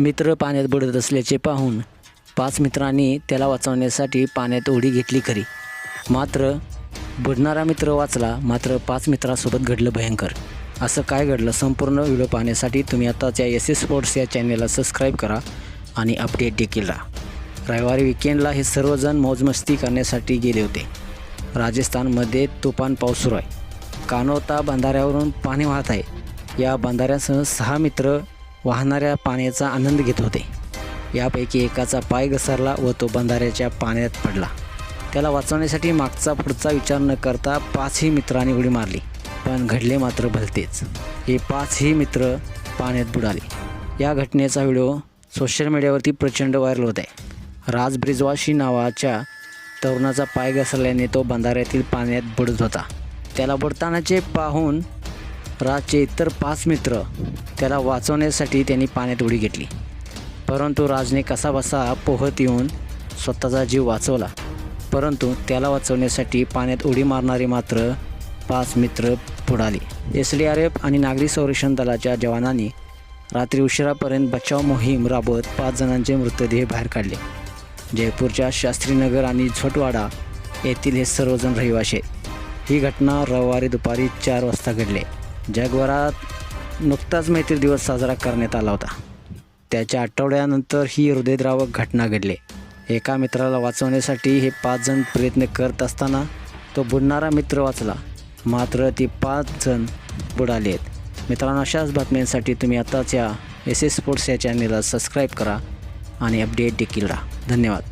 मित्र पाण्यात बुडत असल्याचे पाहून पाच मित्रांनी त्याला वाचवण्यासाठी पाण्यात उडी घेतली खरी. मात्र बुडणारा मित्र वाचला मात्र पाच मित्रासोबत घडलं भयंकर. असं काय घडलं? संपूर्ण व्हिडिओ पाहण्यासाठी तुम्ही आताच्या एस एस स्पोर्ट्स या चॅनेलला सबस्क्राईब करा आणि अपडेट देखील राहा. रविवारी विकेंडला हे सर्वजण मौजमस्ती करण्यासाठी गेले होते. राजस्थानमध्ये तुफान पाऊस सुरू आहे. कानोता बंधाऱ्यावरून पाणी वाहत आहे. या बंधाऱ्यासह सहा मित्र वाहणाऱ्या पाण्याचा आनंद घेत होते. यापैकी एकाचा पाय घसरला व तो बंधाऱ्याच्या पाण्यात पडला. त्याला वाचवण्यासाठी मागचा पुढचा विचार न करता पाचही मित्रांनी उडी मारली पण घडले मात्र भलतेच. हे पाचही मित्र पाण्यात बुडाले. या घटनेचा व्हिडिओ सोशल मीडियावरती प्रचंड व्हायरल होत आहे. राज ब्रिजवाशी नावाच्या तरुणाचा पाय घसरल्याने तो बंधाऱ्यातील पाण्यात बुडत होता. त्याला बुडतानाचे पाहून राजचे इतर पाच मित्र त्याला वाचवण्यासाठी त्यांनी पाण्यात उडी घेतली. परंतु राजने कसाबसा पोहत येऊन स्वतःचा जीव वाचवला. परंतु त्याला वाचवण्यासाठी पाण्यात उडी मारणारे मात्र पाच मित्र बुडाले. एस डी आर एफ आणि नागरी संरक्षण दलाच्या जवानांनी रात्री उशिरापर्यंत बचाव मोहीम राबवत पाच जणांचे मृतदेह बाहेर काढले. जयपूरच्या शास्त्रीनगर आणि झोटवाडा येथील हे सर्वजण रहिवाशी आहेत. ही घटना रविवारी दुपारी चार वाजता घडली. जगभरात नुकताच मैत्री दिवस साजरा करण्यात आला होता. त्याच्या आठवड्यानंतर ही हृदयद्रावक घटना घडली. एका मित्राला वाचवण्यासाठी हे पाच जण प्रयत्न करत असताना तो बुडणारा मित्र वाचला. मात्र ती पाच जण बुडाले आहेत. मित्रांनो अशाच बातम्यांसाठी तुम्ही आताच या एस एस स्पोर्ट्स या चॅनलला सबस्क्राईब करा आणि अपडेट देखील राहा. धन्यवाद.